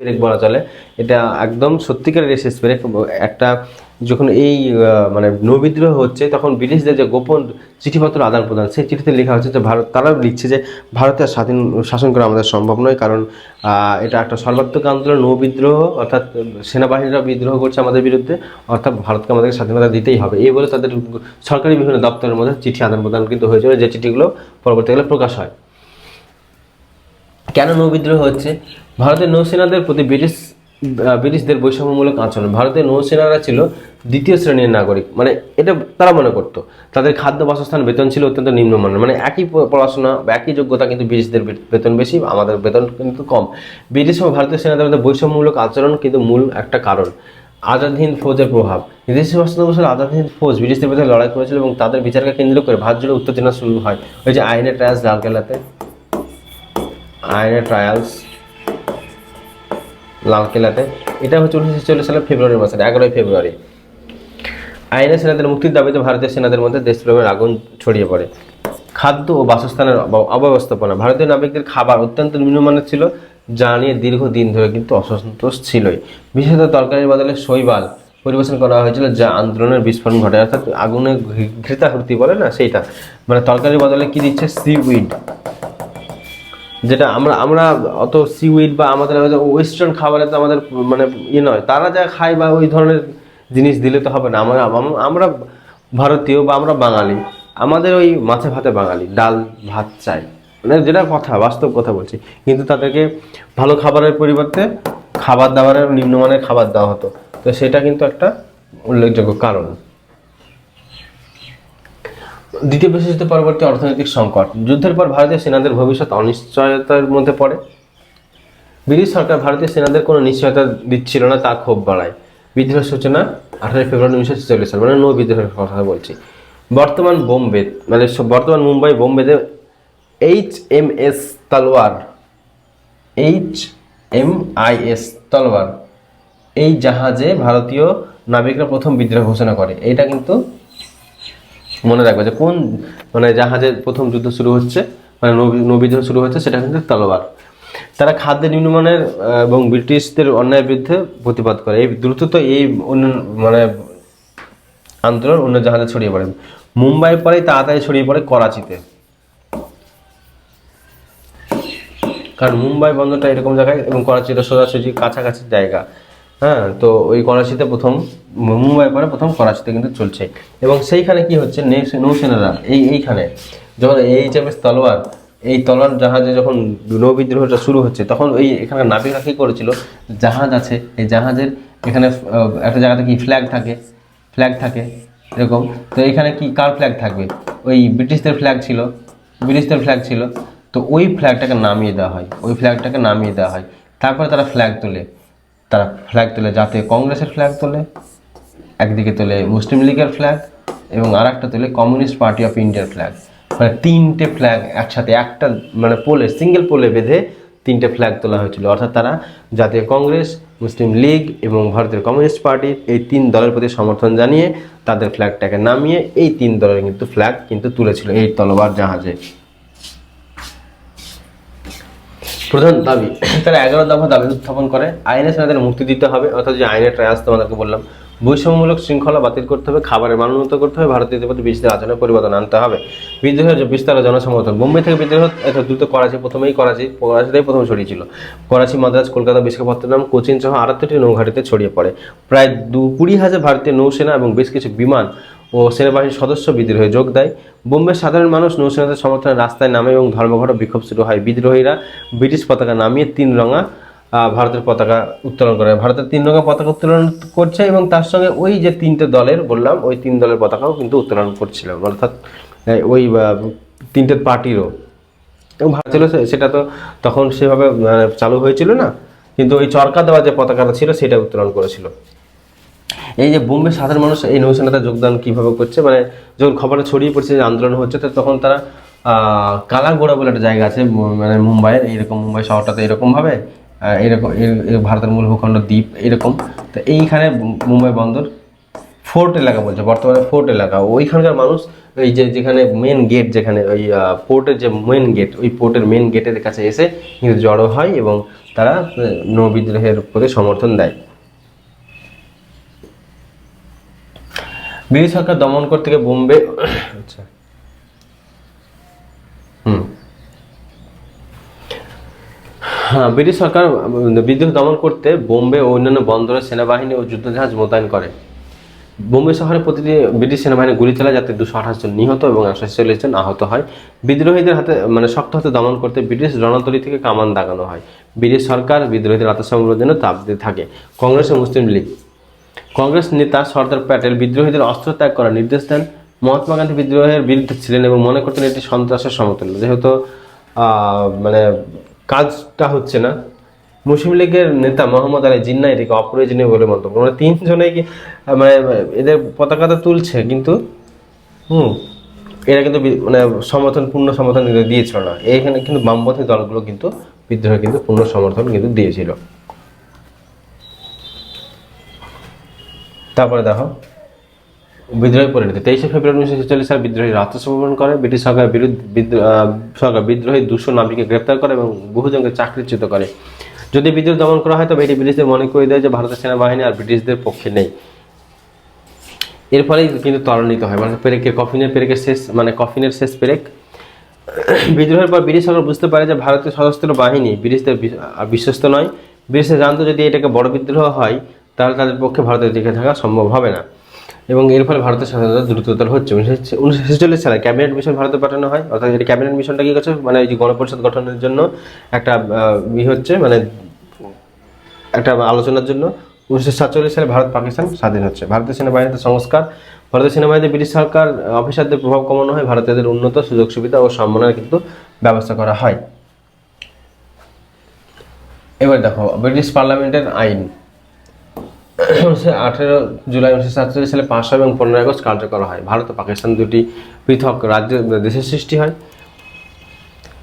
Break বলা চলে, এটা একদম সত্যিকারের রেস ব্রেক একটা যখন এই মানে নৌবিদ্রোহ হচ্ছে, তখন ব্রিটিশদের যে গোপন চিঠিপত্র আদান প্রদান, সেই চিঠিতে লেখা হচ্ছে যে ভারত, তারাও লিখছে যে ভারতের স্বাধীন, শাসন করা আমাদের সম্ভব নয়, কারণ এটা একটা সর্বাত্মক আন্দোলন নৌবিদ্রোহ অর্থাৎ সেনাবাহিনীরা বিদ্রোহ করছে আমাদের বিরুদ্ধে, অর্থাৎ ভারতকে আমাদেরকে স্বাধীনতা দিতেই হবে। এই বলে তাদের সরকারি বিভিন্ন দপ্তরের মধ্যে চিঠি আদান প্রদান কিন্তু হয়েছিল, যে চিঠিগুলো পরবর্তীকালে প্রকাশ হয়। কেন নৌবিদ্রোহ হচ্ছে? ভারতের নৌসেনাদের প্রতি ব্রিটিশ ব্রিটিশদের বৈষম্যমূলক আচরণ। ভারতের নৌসেনারা ছিল দ্বিতীয় শ্রেণির নাগরিক। মানে এটা তারা মনে করতো। তাদের খাদ্য বাসস্থান, বেতন ছিল অত্যন্ত নিম্নমানের। মানে একই পড়াশোনা বা একই যোগ্যতা কিন্তু ব্রিটিশদের বেতন বেশি, আমাদের বেতন কিন্তু কম। ব্রিটিশ ও ভারতীয় সেনাদের মধ্যে বৈষম্যমূলক আচরণ কিন্তু মূল একটা কারণ। আজাদ হিন্দ ফৌজের প্রভাব। উনিশশো পঁচাত্তর বছর আজাদ হিন্দ ফৌজ ব্রিটিশদের বিরুদ্ধে লড়াই করেছিল এবং তাদের বিচারকে কেন্দ্র করে ভারত জুড়ে উত্তেজনা শুরু হয়। ওই যে আইনের ট্রায়ালস লালকেল্লাতে। আইনের ট্রায়ালস লালকেল্লাতে। এটা হচ্ছে উনিশশো চল্লিশ সালের ফেব্রুয়ারি মাসের এগারোই ফেব্রুয়ারি। আইনে সেনাদের মুক্তির দাবিতে ভারতীয় সেনাদের মধ্যে দেশপ্রেমের আগুন ছড়িয়ে পড়ে। খাদ্য ও বাসস্থানের অব্যবস্থাপনা। ভারতীয় নাবিকদের খাবার অত্যন্ত নিম্নমানের ছিল, যা নিয়ে দীর্ঘদিন ধরে কিন্তু অসন্তোষ ছিলই। বিশেষত তরকারির বদলে শৈবাল পরিবেশন করা হয়েছিল, যা আন্দোলনের বিস্ফোরণ ঘটে। অর্থাৎ আগুনে ঘৃ- ঘৃতাহুতি বলে না সেইটা? মানে তরকারির বদলে কি দিচ্ছে? সিউইড যেটা আমরা আমরা অত সিউইড বা আমাদের ওয়েস্টার্ন খাবারে তো আমাদের মানে ইয়ে নয়। তারা যা খায় বা ওই ধরনের জিনিস দিলে তো হবে না। আমরা আমরা ভারতীয় বা আমরা বাঙালি, আমাদের ওই মাছে ভাতে বাঙালি, ডাল, ভাত, চাই। মানে যেটা কথা, বাস্তব কথা বলছি। কিন্তু তাদেরকে ভালো খাবারের পরিবর্তে খাবার দাবারের নিম্নমানের খাবার দেওয়া হতো। তো সেটা কিন্তু একটা উল্লেখযোগ্য কারণ। দ্বিতীয় বিশ্বযুদ্ধ পরবর্তী অর্থনৈতিক সংকট। যুদ্ধের পর ভারতীয় সেনাদের ভবিষ্যৎ অনিশ্চয়তার মধ্যে পড়ে। ব্রিটিশ সরকার ভারতীয় সেনাদের কোনো নিশ্চয়তা দিচ্ছিল না, তা ক্ষোভ বাড়ায়। বিদ্রোহ সূচনা, আঠারোই ফেব্রুয়ারি উনিশশো ছেচল্লিশ সাল মানে নৌ বিদ্রোহের কথা বলছি। বর্তমান বোম্বে মানে বর্তমান Mumbai বোম্বেতে H M S Talwar H M I S Talwar এই জাহাজে ভারতীয় নাবিকরা প্রথম বিদ্রোহ ঘোষণা করে। এটা কিন্তু মনে রাখবে যে কোন মানে জাহাজের প্রথম যুদ্ধ শুরু হচ্ছে মানে নৌ- নৌবিদ্রোহ শুরু হচ্ছে, সেটা কিন্তু তলোয়ার। তারা খাদ্যের নিম্নমানের এবং ব্রিটিশদের অন্যায়ের বিরুদ্ধে প্রতিবাদ করে। এই দ্রুত তো এই অন্য মানে আন্দোলন অন্য জাহাজে ছড়িয়ে পড়ে। মুম্বাই পরেই তাড়াতাড়ি ছড়িয়ে পড়ে করাচিতে। কারণ মুম্বাই বন্দরটা এরকম জায়গায় এবং করাচিটা সোজাসুজি কাছাকাছি জায়গা। হ্যাঁ তো ওই করাচিতে প্রথম, মুম্বাই পরে প্রথম করাচিতে কিন্তু চলছে। এবং সেইখানে কি হচ্ছে নৌসেনারা, এই, এইখানে, যখন এই হিসেবে তলোয়ার, এই তলোয়ার জাহাজে যখন নৌবিদ্রোহটা শুরু হচ্ছে, তখন ওই এখানে নাবিকরা কী করেছিল, জাহাজ আছে, এই জাহাজের এখানে একটা জায়গাতে কি ফ্ল্যাগ থাকে ফ্ল্যাগ থাকে, এরকম, তো এখানে কি, কার ফ্ল্যাগ থাকবে? ওই ব্রিটিশদের ফ্ল্যাগ ছিল, ব্রিটিশদের ফ্ল্যাগ ছিল, তো ওই ফ্ল্যাগটাকে নামিয়ে দেওয়া হয়, ওই ফ্ল্যাগটাকে নামিয়ে দেওয়া হয়, তারপরে তারা ফ্ল্যাগ তোলে। তারা ফ্ল্যাগ তোলে যাতে কংগ্রেসের ফ্ল্যাগ তোলে, একদিকে তোলে মুসলিম লীগের ফ্ল্যাগ এবং আর একটা তোলে কমিউনিস্ট পার্টি অফ ইন্ডিয়ার ফ্ল্যাগ মানে তিনটে ফ্ল্যাগ একসাথে, একটা মানে পোলে সিঙ্গেল পোলে বেঁধে তিনটে ফ্ল্যাগ তোলা হয়েছিল। অর্থাৎ তারা জাতীয় কংগ্রেস, মুসলিম লীগ এবং ভারতের কমিউনিস্ট পার্টির এই তিন দলের প্রতি সমর্থন জানিয়ে তাদের ফ্ল্যাগটাকে নামিয়ে এই তিন দলের কিন্তু ফ্ল্যাগ কিন্তু তুলেছিল এই তলোয়ার জাহাজে। প্রধান দাবি, তারা এগারো দফা দাবি উত্থাপন করে। আইনে সেনাদের মুক্তি দিতে হবে, অর্থাৎ যে আইনের ট্রায়াস তোমাদেরকে বললাম, বৈষম্যমূলক শৃঙ্খলা বাতিল করতে হবে, খাবারের মান উন্নত করতে হবে, ভারতীয় প্রতি ব্রিটিশদের আচরণে পরিবর্তন আনতে হবে। বিদ্রোহের বিস্তার জনসমর্থন, বোম্বে থেকে বিদ্রোহ এত দ্রুত করাচি, প্রথমেই করাচি, করাচিতেই প্রথম ছড়িয়েছিল করাচি, মাদ্রাজ, কলকাতা, বিশাখাপত্তনম কোচিন সহ আটাত্তরটি নৌঘাটিতে ছড়িয়ে পড়ে। প্রায় দু কুড়ি হাজার ভারতীয় নৌসেনা এবং বেশ কিছু বিমান ও সেনাবাহিনীর সদস্য বিদ্রোহে যোগ দেয়। বোম্বের সাধারণ মানুষ নৌসেনাদের সমর্থনে রাস্তায় নামে এবং ধর্মঘট বিক্ষোভ শুরু হয়। বিদ্রোহীরা ব্রিটিশ পতাকা নামিয়ে তিন রঙা ভারতের পতাকা উত্তোলন করে। ভারতের তিন রঙা পতাকা উত্তোলন করছে এবং তার সঙ্গে ওই যে তিনটে দলের বললাম, ওই তিন দলের পতাকাও কিন্তু উত্তোলন করছিল। অর্থাৎ ওই তিনটে পার্টিরও। এবং ছিল সেটা তো তখন সেভাবে মানে চালু হয়েছিল না। কিন্তু ওই চরকা দেওয়া যে পতাকাটা ছিল, সেটা উত্তোলন করেছিল। এই যে বোম্বে সাধারণ মানুষ এই নৌসেনাতে যোগদান কীভাবে করছে? মানে যখন খবরটা ছড়িয়ে পড়ছে যে আন্দোলন হচ্ছে, তো তখন তারা কালাগোড়া বলে একটা জায়গা আছে মানে মুম্বাইয়ের, এইরকম মুম্বাই শহরটাতে এরকমভাবে এরকম, এর- এর ভারতের মূল ভূখণ্ড দ্বীপ এরকম। তো এইখানে মুম্বাই বন্দর ফোর্ট এলাকা বলছে, বর্তমানে ফোর্ট এলাকা। ওইখানকার মানুষ, এই যে যেখানে মেন গেট যেখানে, ওই পোর্টের যে মেন গেট ওই পোর্টের মেন গেটের কাছে এসে কিন্তু জড়ো হয় এবং তারা নৌ বিদ্রোহের প্রতি সমর্থন দেয়। ব্রিটিশ সরকার দমন করতে গিয়ে বোম্বে আচ্ছা। হ্যাঁ ব্রিটিশ সরকার, বিদ্রোহ দমন করতে বোম্বে ও অন্যান্য বন্দরে সেনাবাহিনী ও যুদ্ধজাহাজ মোতায়েন করে। বোম্বে শহরে প্রতিটি ব্রিটিশ সেনাবাহিনী গুলি চালায় যাতে দুশো আঠাশ জন নিহত এবং একশো ছেচল্লিশ জন আহত হয়। বিদ্রোহীদের হাতে মানে শক্ত হাতে দমন করতে ব্রিটিশ রণতরী থেকে কামান দাগানো হয়। ব্রিটিশ সরকার বিদ্রোহীদের আত্মসমর্পণের জন্য চাপ দিতে থাকে। কংগ্রেস ও মুসলিম লীগ। কংগ্রেস নেতা সর্দার প্যাটেল বিদ্রোহীদের অস্ত্র ত্যাগ করার নির্দেশ দেন। মহাত্মা গান্ধী বিদ্রোহের বিরুদ্ধে ছিলেন এবং মনে করতেন এটি সন্ত্রাসের সমতুল্য। যেহেতু মানে কাজটা হচ্ছে না, মুসলিম লীগের নেতা মোহাম্মদ আলী জিন্না এটিকে অপ্রয়োজনীয় বলে মন্তব্য। মানে তিনজনে কি মানে এদের পতাকাটা তুলছে, কিন্তু, হুম, এরা কিন্তু মানে সমর্থন, পূর্ণ সমর্থন কিন্তু দিয়েছিল না। এইখানে কিন্তু বামপন্থী দলগুলো কিন্তু, বিদ্রোহে কিন্তু পূর্ণ সমর্থন কিন্তু দিয়েছিল। তারপরে দেখো, বিদ্রোহী পরিণতি। তেইশে ফেব্রুয়ারি উনিশশো ছেচল্লিশ সালে বিদ্রোহী আত্মসমর্পণ করে, ব্রিটিশ সরকার বিরুদ্ধে সরকার বিদ্রোহী দুশো নাবিককে গ্রেপ্তার করে এবং বহুজনকে চাকরিচ্যুত করে। যদি বিদ্রোহ দমন করা হয়, তবে এটি ব্রিটিশদের মনে করে দেয় যে ভারতের সেনাবাহিনী আর ব্রিটিশদের পক্ষে নেই। এর ফলেই কিন্তু ত্বরান্বিত হয়। মানে পেরেকের কফিনের পেরেকের শেষ মানে কফিনের শেষ পেরেক। বিদ্রোহের পর ব্রিটিশ সরকার বুঝতে পারে যে ভারতীয় সশস্ত্র বাহিনী ব্রিটিশদের বিশ্বস্ত নয়। ব্রিটিশরা জানতো যদি এটাকে বড় বিদ্রোহ হয় তাহলে তাদের পক্ষে ভারতের টিকে থাকা সম্ভব হবে না। এবং এর ফলে ভারতের স্বাধীনতা দ্রুততর হচ্ছে। উনিশশো ছেচল্লিশ সালে ক্যাবিনেট মিশন ভারতে পাঠানো হয়। অর্থাৎ এই ক্যাবিনেট মিশনটা কি করছে? মানে এই যে গণপরিষদ গঠনের জন্য একটা ই হচ্ছে মানে একটা আলোচনার জন্য। উনিশশো সাতচল্লিশ সালে ভারত পাকিস্তান স্বাধীন হচ্ছে। ভারতীয় সেনাবাহিনীতে সংস্কার। ভারতীয় সেনাবাহিনীতে ব্রিটিশ সরকার অফিসারদের প্রভাব কমানো হয়। ভারতীয়দের উন্নত সুযোগ সুবিধা ও সম্মানের কিন্তু ব্যবস্থা করা হয়। এবার দেখো, ব্রিটিশ পার্লামেন্টের আইন। আঠেরো জুলাই উনিশশো সাতচল্লিশ সালে পাঁচ এবং পনেরোই আগস্ট কার্যকর হয়। ভারত ও পাকিস্তান দুটি পৃথক রাজ্য দেশের সৃষ্টি হয়।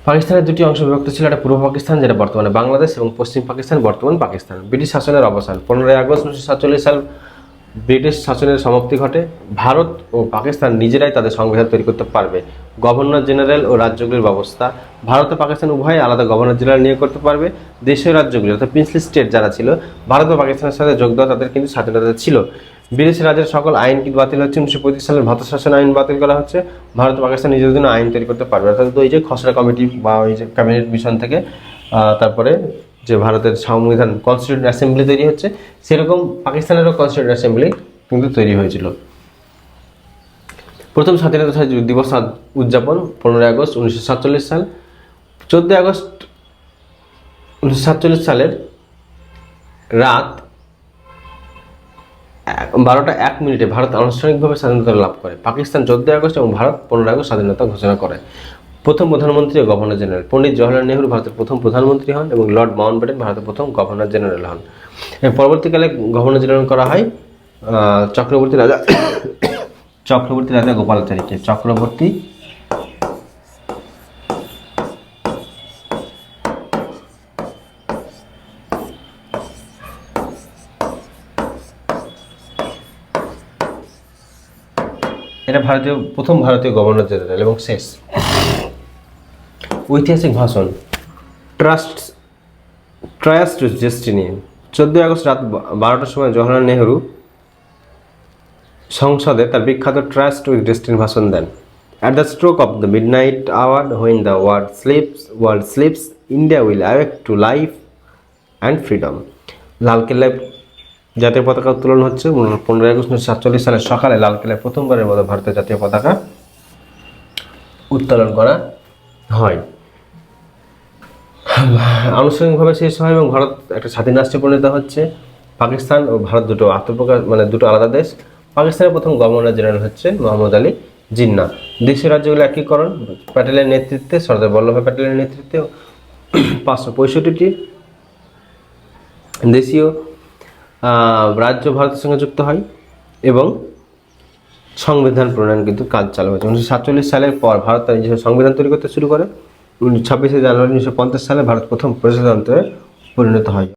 পাকিস্তানের দুটি অংশ বিভক্ত ছিল একটা পূর্ব পাকিস্তান, যেটা বর্তমানে বাংলাদেশ এবং পশ্চিম পাকিস্তান, বর্তমান পাকিস্তান। ব্রিটিশ শাসনের অবসান। পনেরোই আগস্ট উনিশশো সাতচল্লিশ সাল ব্রিটিশ শাসনের সমাপ্তি ঘটে। ভারত ও পাকিস্তান নিজেরাই তাদের সংবিধান তৈরি করতে পারবে। গভর্নর জেনারেল ও রাজ্যগুলির ব্যবস্থা। ভারত ও পাকিস্তান উভয় আলাদা গভর্নর জেনারেল নিয়োগ করতে পারবে। দেশীয় রাজ্যগুলি, অর্থাৎ প্রিন্সলি স্টেট যারা ছিল, ভারত ও পাকিস্তানের সাথে যোগ দেওয়া তাদের কিন্তু স্বাধীনতা ছিল। বিদেশি রাজ্যের সকল আইন কিন্তু বাতিল হচ্ছে। উনিশশো পঁয়ত্রিশ সালের ভারত শাসন আইন বাতিল করা হচ্ছে। ভারত পাকিস্তান নিজের জন্য আইন তৈরি করতে পারবে। অর্থাৎ ওই যে খসড়া কমিটি বা ওই যে ক্যাবিনেট মিশন থেকে তারপরে যে ভারতের সংবিধান কনস্টিটিউন্ট অ্যাসেম্বলি তৈরি হচ্ছে, সেরকম পাকিস্তানেরও কনস্টিটিউন্ট অ্যাসেম্বলি কিন্তু তৈরি হয়েছিল। প্রথম স্বাধীনতা দিবস উদযাপন, পনেরোই আগস্ট উনিশশো সাতচল্লিশ সাল। চোদ্দোই আগস্ট উনিশশো সাতচল্লিশ সালের রাত বারোটা এক মিনিটে ভারত আনুষ্ঠানিকভাবে স্বাধীনতা লাভ করে। পাকিস্তান চোদ্দোই আগস্ট এবং ভারত পনেরোই আগস্ট স্বাধীনতা ঘোষণা করে। প্রথম প্রধানমন্ত্রী ও গভর্নর জেনারেল পণ্ডিত জওয়াহরলাল নেহরু ভারতের প্রথম প্রধানমন্ত্রী হন এবং লর্ড মাউন্ট ব্যাটেন ভারতের প্রথম গভর্নর জেনারেল হন। পরবর্তীকালে গভর্নর জেনারেল করা হয় চক্রবর্তী রাজা চক্রবর্তী রাজা গোপালাচারীকে চক্রবর্তী এটা ভারতীয়, প্রথম ভারতীয় গভর্নর জেনারেল এবং শেষ। ঐতিহাসিক ভাষণ। ট্রাস্ট ট্রায়াস্ট ডেস্টিনি চোদ্দোই আগস্ট রাত বারোটার সময় জওহরলাল নেহরু সংসদে তার বিখ্যাত ট্রাস্ট উইথ ডেস্টিনি ভাষণ দেন। At the stroke of the midnight hour when the world sleeps world sleeps India will awake to life and freedom লালকেল্লায় জাতীয় পতাকা উত্তোলন হচ্ছে। পনেরোই আগস্ট উনিশশো সাতচল্লিশ সালের সকালে লালকেল্লায় প্রথমবারের মতো ভারতের জাতীয় পতাকা উত্তোলন করা হয়। আনুষ্ঠানিকভাবে শেষ হয় এবং ভারত একটা স্বাধীন রাষ্ট্রে পরিণত হচ্ছে। পাকিস্তান ও ভারত দুটো আত্মপ্রকাশ মানে দুটো আলাদা দেশ। পাকিস্তানের প্রথম গভর্নর জেনারেল হচ্ছে মোহাম্মদ আলী জিন্না দেশীয় রাজ্যগুলো একীকরণ, প্যাটেলের নেতৃত্বে, সর্দার বল্লভভাই প্যাটেলের নেতৃত্বে, পাঁচশো পঁয়ষট্টিটি। দেশীয় রাজ্য ভারতের সঙ্গে যুক্ত হয় এবং সংবিধান প্রণয়ন কিন্তু কাজ চালু হয়েছে। উনিশশো সাতচল্লিশ সালের পর ভারত তার নিজস্ব সংবিধান তৈরি করতে শুরু করে। ছাব্বিশে জানুয়ারি উনিশশো পঞ্চাশ সালে ভারত প্রথম প্রজাতন্ত্রে পরিণত হয়।